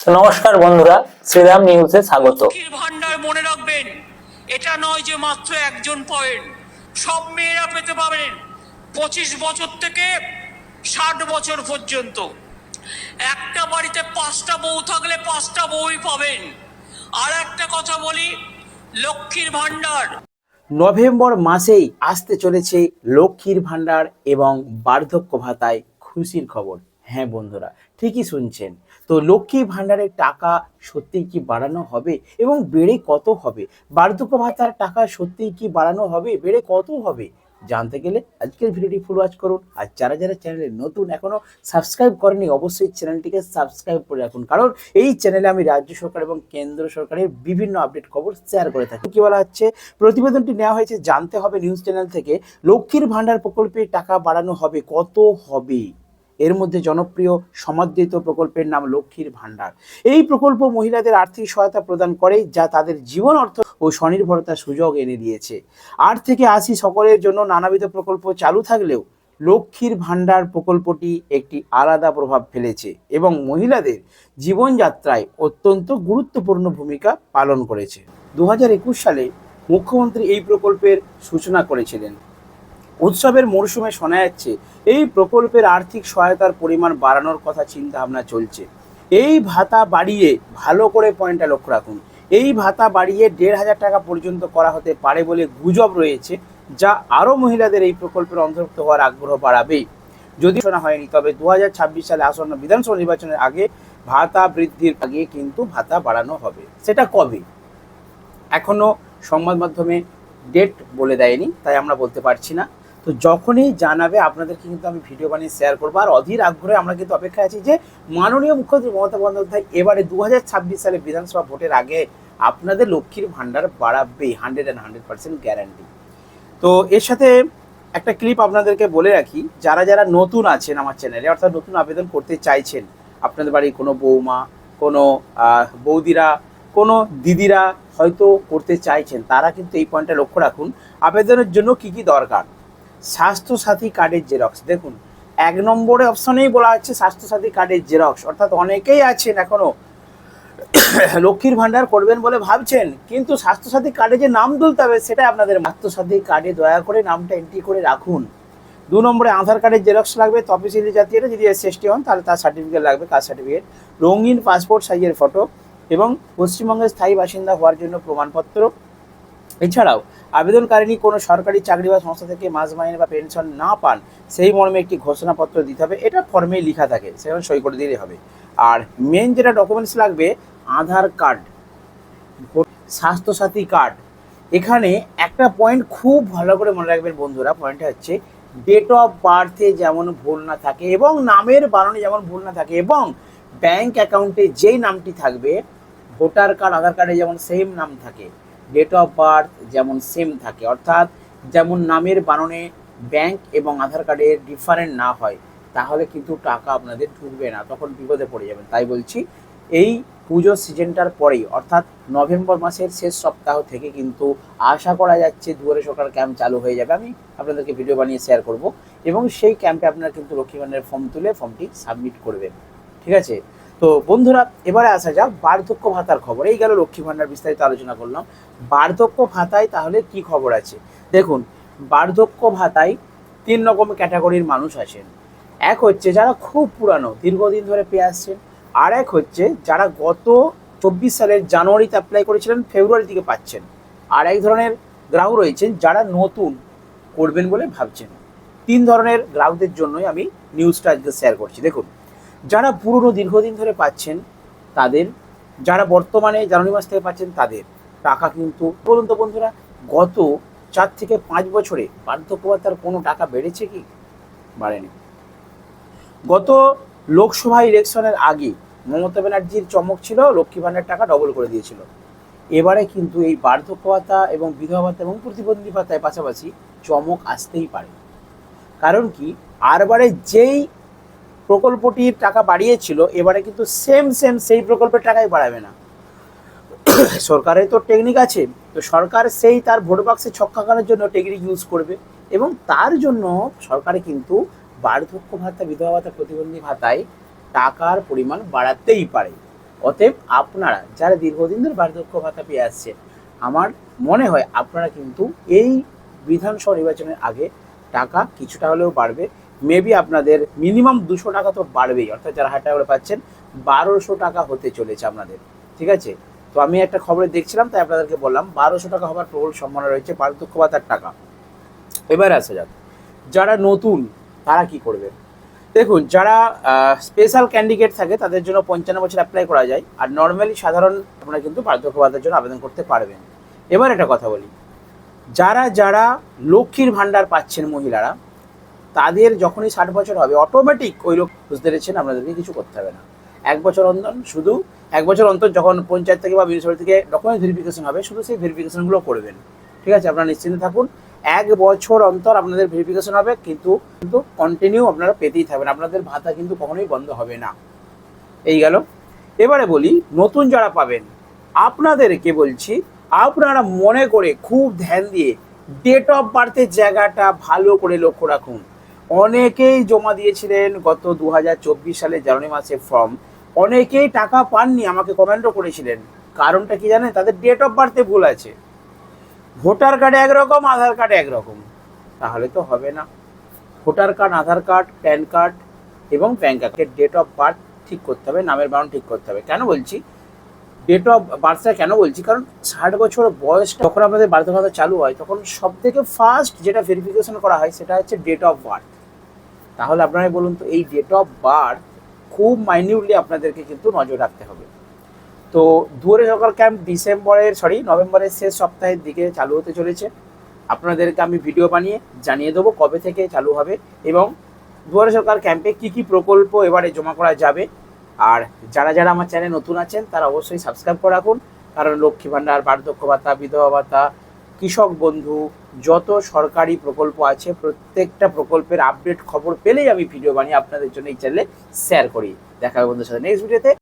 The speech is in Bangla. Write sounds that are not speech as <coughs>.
তো নমস্কার বন্ধুরা শ্রীরাম নিউজে স্বাগত। ভান্ডার মনে রাখবেন? এটা নয় যে মাত্র একজন পয়েন্ট সব মেয়েরা পেতে পারেন পঁচিশ বছর থেকে ষাট বছর পর্যন্ত। একটা বাড়িতে পাঁচটা বউ থাকলে পাঁচটা বউই পাবেন। আর একটা কথা বলি লক্ষ্মীর ভান্ডার নভেম্বর মাসেই আসতে চলেছে লক্ষ্মীর ভাণ্ডার এবং বার্ধক্য ভাতায় খুশির খবর। হ্যাঁ বন্ধুরা, ঠিকই শুনছেন। তো লক্ষ্মী ভাণ্ডারের টাকা সত্যিই কি বাড়ানো হবে এবং বেড়ে কত হবে? বার্ধক্য ভাতার টাকা সত্যিই কি বাড়ানো হবে? বেড়ে কত হবে? জানতে গেলে আজকের ভিডিওটি ফুল ওয়াচ করুন। আর যারা যারা চ্যানেলে নতুন এখনও সাবস্ক্রাইব করেনি, অবশ্যই চ্যানেলটিকে সাবস্ক্রাইব করে রাখুন। কারণ এই চ্যানেলে আমি রাজ্য সরকার এবং কেন্দ্র সরকারের বিভিন্ন আপডেট খবর শেয়ার করে থাকি। কী বলা হচ্ছে? প্রতিবেদনটি নেওয়া হয়েছে, জানতে হবে নিউজ চ্যানেল থেকে। লক্ষ্মীর ভাণ্ডার প্রকল্পে টাকা বাড়ানো হবে, কত হবে? এর মধ্যে জনপ্রিয় সমাদৃত প্রকল্পের নাম লক্ষ্মীর ভাণ্ডার। এই প্রকল্প মহিলাদের আর্থিক সহায়তা প্রদান করে, যা তাদের জীবন অর্থ ও স্বনির্ভরতার সুযোগ এনে দিয়েছে। আট থেকে আশি সকলের জন্য নানাবিধ প্রকল্প চালু থাকলেও লক্ষ্মীর ভাণ্ডার প্রকল্পটি একটি আলাদা প্রভাব ফেলেছে এবং মহিলাদের জীবনযাত্রায় অত্যন্ত গুরুত্বপূর্ণ ভূমিকা পালন করেছে। দু হাজার একুশ সালে মুখ্যমন্ত্রী এই প্রকল্পের সূচনা করেছিলেন। উৎসবের মরশুমে শোনা যাচ্ছে, এই প্রকল্পের আর্থিক সহায়তার পরিমাণ বাড়ানোর কথা চিন্তা ভাবনা চলছে। এই ভাতা বাড়িয়ে ভালো করে পয়েন্টটা লক্ষ্য রাখুন। এই ভাতা বাড়িয়ে দেড় হাজার টাকা পর্যন্ত করা হতে পারে বলে গুজব রয়েছে, যা আরও মহিলাদের এই প্রকল্পের অন্তর্ভুক্ত হওয়ার আগ্রহ বাড়াবে যদি শোনা হয়নি, তবে দু হাজার ছাব্বিশ সালে আসন্ন বিধানসভা নির্বাচনের আগে ভাতা বৃদ্ধির আগে কিন্তু ভাতা বাড়ানো হবে। সেটা কবে? এখনও সংবাদ মাধ্যমে ডেট বলে দেয়নি, তাই আমরা বলতে পারছি না। তো যখনই জানাবে, আপনাদেরকে কিন্তু আমি ভিডিও বানিয়ে শেয়ার করব। আর অধীর আগ্রহে আমরা কিন্তু অপেক্ষায় আছি যে মাননীয় মুখ্যমন্ত্রী মমতা বন্দ্যোপাধ্যায় এবারে দু হাজার ছাব্বিশ সালে বিধানসভা ভোটের আগে আপনাদের লক্ষ্মীর ভাণ্ডার বাড়াবে hundred and hundred percent guarantee তো এর সাথে একটা ক্লিপ আপনাদেরকে বলে রাখি, যারা যারা নতুন আছেন আমার চ্যানেলে অর্থাৎ নতুন আবেদন করতে চাইছেন, আপনাদের বাড়ির কোনো বৌমা, কোনো বৌদিরা, কোনো দিদিরা হয়তো করতে চাইছেন, তারা কিন্তু এই পয়েন্টটা লক্ষ্য রাখুন। আবেদনের জন্য কি কি দরকার? স্বাস্থ্যসাথী কার্ডের জেরক্স। দেখুন, এক নম্বরে অপশনেই বলা হচ্ছে স্বাস্থ্যসাথী কার্ডের জেরক্স। অর্থাৎ অনেকেই আছেন এখনও <coughs> লক্ষ্মীর ভান্ডার করবেন বলে ভাবছেন, কিন্তু স্বাস্থ্যসাথী কার্ডে যে নাম তুলতে হবে সেটা আপনাদের স্বাস্থ্যসাথী কার্ডে দয়া করে নামটা এন্ট্রি করে রাখুন। দু নম্বরে আধার কার্ডের জেরক্স লাগবে তপশিলি জাতীয় যদি এসএসটি হন, তাহলে তার সার্টিফিকেট লাগবে, কাস্ট সার্টিফিকেট রঙিন পাসপোর্ট সাইজের ফটো এবং পশ্চিমবঙ্গের স্থায়ী বাসিন্দা হওয়ার জন্য প্রমাণপত্র এছাড়াও আবেদনকারিনী কোনো সরকারি চাকরি বা সংস্থা থেকে মাস মাইনে বা পেনশন না পান, সেই মর্মে একটি ঘোষণাপত্র দিতে হবে। এটা ফর্মেই লেখা থাকে, সেখানে সই করে দিলেই হবে। আর মেন যেটা ডকুমেন্টস লাগবে, আধার কার্ড স্বাস্থ্যসাথী কার্ড এখানে একটা পয়েন্ট খুব ভালো করে মনে রাখবেন বন্ধুরা পয়েন্টটা হচ্ছে ডেট অফ বার্থে যেমন ভুল না থাকে এবং নামের বানানে যেমন ভুল না থাকে এবং ব্যাংক অ্যাকাউন্টে যেই নামটি থাকবে, ভোটার কার্ড আধার কার্ডে যেমন সেম নাম থাকে ডেট অফ বার্থ যেমন সেম থাকে। অর্থাৎ যেমন নামের বানানে ব্যাংক এবং আধার কার্ডের ডিফারেন্ট না হয়, তাহলে কিন্তু টাকা আপনাদের ঢুকবে না, তখন বিপদে পড়ে যাবেন। তাই বলছি, এই পুজো সিজনটার পরেই, অর্থাৎ নভেম্বর মাসের শেষ সপ্তাহ থেকে কিন্তু আশা করা যাচ্ছে দুয়ারে সরকার ক্যাম্প চালু হয়ে যাবে। আমি আপনাদেরকে ভিডিও বানিয়ে শেয়ার করব এবং সেই ক্যাম্পে আপনারা কিন্তু লক্ষ্মী ভাণ্ডারের ফর্ম তুলে ফর্মটি সাবমিট করবেন। ঠিক আছে? তো বন্ধুরা, এবারে আসা যাক বার্ধক্য ভাতার খবর। এই গেল লক্ষ্মী ভাণ্ডার বিস্তারিত আলোচনা করলাম। বার্ধক্য ভাতায় তাহলে কি খবর আছে? দেখুন, বার্ধক্য ভাতায় তিন রকম ক্যাটাগরির মানুষ আছেন। এক হচ্ছে যারা খুব পুরানো, দীর্ঘদিন ধরে পেয়ে আসছেন। আর এক হচ্ছে যারা গত চব্বিশ সালের জানুয়ারিতে অ্যাপ্লাই করেছিলেন ফেব্রুয়ারি থেকে পাচ্ছেন। আর এক ধরনের গ্রাহক রয়েছেন যারা নতুন করবেন বলে ভাবছেন। তিন ধরনের গ্রাহকদের জন্যই আমি নিউজটা আজকে শেয়ার করছি। দেখুন যারা পুরনো দীর্ঘদিন ধরে পাচ্ছেন তাদের, যারা বর্তমানে জানুয়ারি মাস থেকে পাচ্ছেন তাদের টাকা কিন্তু, বলুন তো বন্ধুরা, গত চার থেকে পাঁচ বছরে বার্ধক্য ভাতার কোনো টাকা বেড়েছে কি? বাড়েনি। গত লোকসভা ইলেকশনের আগে মমতা ব্যানার্জির চমক ছিল, লক্ষ্মী ভাণ্ডার টাকা ডবল করে দিয়েছিল। এবারে কিন্তু এই বার্ধক্য ভাতা এবং বিধবা ভাতা এবং প্রতিবন্ধী ভাতায় পাশাপাশি চমক আসতেই পারে। কারণ কি? আরবারে যেই প্রকল্পটির টাকা বাড়িয়েছিল, এবারে কিন্তু সেম সেম সেই প্রকল্পের টাকাই বাড়াবে না। সরকারের তো টেকনিক আছে, তো সরকার সেই তার ভোট বাক্সে ছক্কাগানোর জন্য টেকনিক ইউজ করবে এবং তার জন্য সরকারে কিন্তু বার্ধক্য ভাতা, বিধবা ভাতা, প্রতিবন্ধী ভাতায় টাকার পরিমাণ বাড়াতেই পারে। অতএব আপনারা যারা দীর্ঘদিন ধরে বার্ধক্য ভাতা পেয়ে আসছেন, আমার মনে হয় আপনারা কিন্তু এই বিধানসভা নির্বাচনের আগে টাকা কিছুটা হলেও বাড়বে। মেবি আপনাদের মিনিমাম দুশো টাকা তো বাড়বেই, অর্থাৎ যারা হাজার টাকা করে পাচ্ছেন, বারোশো টাকা হতে চলেছে আপনাদের, ঠিক আছে? তো আমি একটা খবরে দেখছিলাম, তাই আপনাদেরকে বললাম, বারোশো টাকা হবার প্রবল সম্ভাবনা রয়েছে বার্ধক্য ভাতার টাকা। এবার আসা যাক, যারা নতুন, তারা কি করবে? দেখুন, যারা স্পেশাল ক্যান্ডিডেট থাকে, তাদের জন্য পঞ্চান্ন বছর অ্যাপ্লাই করা যায়, আর নর্মালি সাধারণ আপনারা কিন্তু বার্ধক্য ভাতার জন্য আবেদন করতে পারবেন। এবার একটা কথা বলি, যারা যারা লক্ষ্মীর ভাণ্ডার পাচ্ছেন মহিলারা তাদের যখনই ষাট বছর হবে অটোমেটিক ওই লোক বুঝতে পেরেছেন আপনাদেরকে কিছু করতে হবে না। এক বছর অন্তর শুধু, এক বছর অন্তর যখন পঞ্চায়েত থেকে বা মিউনিসিপালিটি থেকে ডকুমেন্ট ভেরিফিকেশন হবে, শুধু সেই ভেরিফিকেশনগুলো করবেন। ঠিক আছে? আপনারা নিশ্চিন্তে থাকুন। এক বছর অন্তর আপনাদের ভেরিফিকেশন হবে, কিন্তু কিন্তু কন্টিনিউ আপনারা পেতেই থাকবেন। আপনাদের ভাতা কিন্তু কখনোই বন্ধ হবে না। এই গেল। এবারে বলি, নতুন যারা পাবেন, আপনাদেরকে বলছি, আপনারা মনে করে খুব ধ্যান দিয়ে ডেট অফ বার্থের জায়গাটা ভালো করে লক্ষ্য রাখুন। অনেকেই জমা দিয়েছিলেন গত দু হাজার চব্বিশ সালে জানুয়ারি মাসে ফর্ম অনেকেই টাকা পাননি, আমাকে কমেন্টও করেছিলেন। কারণটা কি জানেন? তাদের ডেট অফ বার্থে ভুল আছে। ভোটার কার্ড একরকম আধার কার্ড একরকম তাহলে তো হবে না। Voter card Aadhaar card PAN card এবং ব্যাঙ্ক অ্যাকাউন্টের ডেট অফ বার্থ ঠিক করতে হবে, নামের বারণ ঠিক করতে হবে। কেন বলছি? ডেট অফ বার্থটা কেন বলছি? কারণ ষাট বছর বয়স যখন আমাদের ভাতা চালু হয়, তখন সব থেকে ফার্স্ট যেটা ভেরিফিকেশন করা হয়, সেটা হচ্ছে ডেট অফ বার্থ তাহলে আপনারাই বলুন তো, এই ডেট অফ বার্থ খুব মাইনিউটলি আপনাদেরকে কিন্তু নজর রাখতে হবে। তো দুয়ারে সরকার ক্যাম্প ডিসেম্বরের সরি নভেম্বরের শেষ সপ্তাহের দিকে চালু হতে চলেছে। আপনাদেরকে আমি ভিডিও বানিয়ে জানিয়ে দেবো কবে থেকে চালু হবে এবং দুয়ারে সরকার ক্যাম্পে কি কি প্রকল্প এবারে জমা করা যাবে। আর যারা যারা আমার চ্যানেল নতুন আছেন, তারা অবশ্যই সাবস্ক্রাইব করে রাখুন। কারণ লক্ষ্মী ভাণ্ডার বার্ধক্য ভাতা, বিধবা ভাতা, কৃষক বন্ধু যত সরকারি প্রকল্প আছে, প্রত্যেকটা প্রকল্পের আপডেট খবর পেলেই আমি ভিডিও বানিয়ে আপনাদের জন্য এই চ্যানেলে শেয়ার করি। দেখা হবে বন্ধুদের সাথে নেক্সট ভিডিওতে